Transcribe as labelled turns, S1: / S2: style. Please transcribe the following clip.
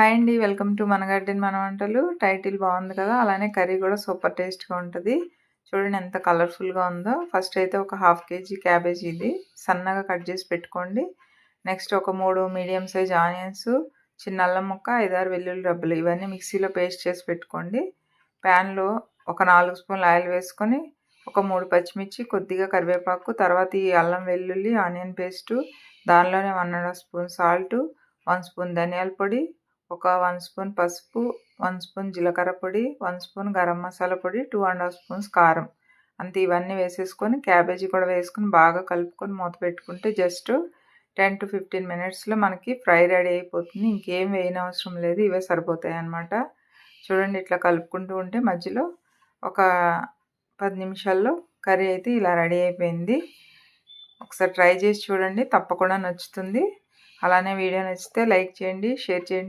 S1: Hi అండి welcome to మన garden మన వంటలు. టైటిల్ బాగుంది కదా అలానే కర్రీ కూడా సూపర్ టేస్ట్గా ఉంటుంది. చూడండి ఎంత కలర్ఫుల్గా ఉందో. ఫస్ట్ అయితే ఒక హాఫ్ కేజీ క్యాబేజీ ఇది. సన్నగా కట్ చేసి పెట్టుకోండి. నెక్స్ట్ ఒక మూడు మీడియం సైజ్ ఆనియన్స్ చిన్న అల్లం ముక్క ఐదారు వెల్లుల్లి రబ్బలు ఇవన్నీ మిక్సీలో పేస్ట్ చేసి పెట్టుకోండి. ప్యాన్లో ఒక నాలుగు స్పూన్లు ఆయిల్ వేసుకొని ఒక మూడు పచ్చిమిర్చి కొద్దిగా కరివేపాకు తర్వాత ఈ అల్లం వెల్లుల్లి ఆనియన్ పేస్టు దానిలోనే one and half spoon salt one spoon ధనియాల పొడి ఒక వన్ స్పూన్ పసుపు వన్ స్పూన్ జీలకర్ర పొడి వన్ స్పూన్ గరం మసాలా పొడి టూ అండ్ హాఫ్ స్పూన్స్ కారం. అంతే ఇవన్నీ వేసేసుకొని క్యాబేజీ కూడా వేసుకొని బాగా కలుపుకొని మూత పెట్టుకుంటే జస్ట్ టెన్ టు ఫిఫ్టీన్ మినిట్స్లో మనకి ఫ్రై రెడీ అయిపోతుంది. ఇంకేం వేయని అవసరం లేదు ఇవే సరిపోతాయి అన్నమాట. చూడండి ఇట్లా కలుపుకుంటూ ఉంటే మధ్యలో ఒక పది నిమిషాల్లో కర్రీ అయితే ఇలా రెడీ అయిపోయింది. ఒకసారి ట్రై చేసి చూడండి తప్పకుండా నచ్చుతుంది. అలానే వీడియో నచ్చితే లైక్ చేయండి షేర్ చేయండి.